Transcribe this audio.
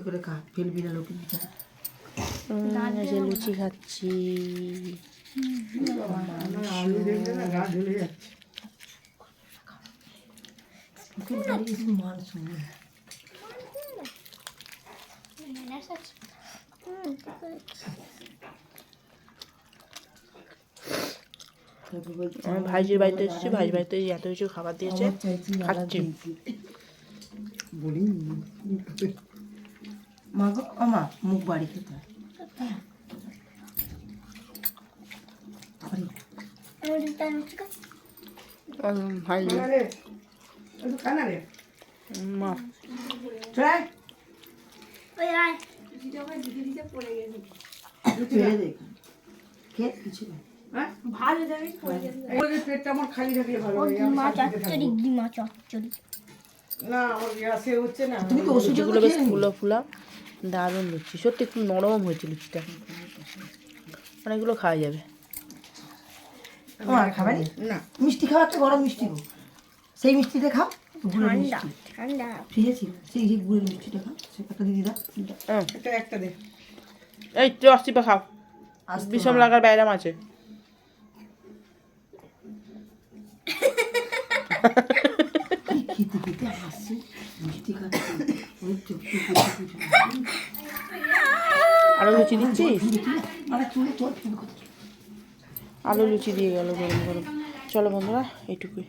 করে খা ফেলবি না লোকের বিচার। যে লুচি খাচ্ছি। ভাইজির বাড়িতে এসেছি ভাইজির বাড়িতে এত কিছু খাবার দিয়েছে খাচ্ছি। বলি মা। গো ও মুখ বাড়ি খেতে হয়? না পেটটা আমার খালি থাকলে ভালো চচ্চড়ি ডিমা চচ্চড়ি না আমার গ্যাসে হচ্ছে না। তুমি তো ওষুধ লুচিগুলো বেশ ফুলো ফুলা। দারুণ লুচি সত্যি খুব নরম হয়েছে লুচিটা। অনেকগুলো খাওয়া যাবে। তোমার খাবে না। মিষ্টি খাওয়া একটা গরম মিষ্টি গো। সেই মিষ্টিটা খাও গুড়ের মিষ্টি। ঠান্ডা। ফ্রিজে ছিল সেই সেই গুড়ের মিষ্টিটা খাও সে একটা দিদি দাও। হুম। একটা দে। এই তো অস্তিপা খাও। আসতে বিষম লাগার ব্যায়াম আছে। খেতে খেতে হাসছি মিষ্টি খাচ্ছি। ওই চোখে আরও লুচি করছি আলু লুচি দিয়ে গেল গরম গরম। চলো বন্ধুরা এইটুকুই।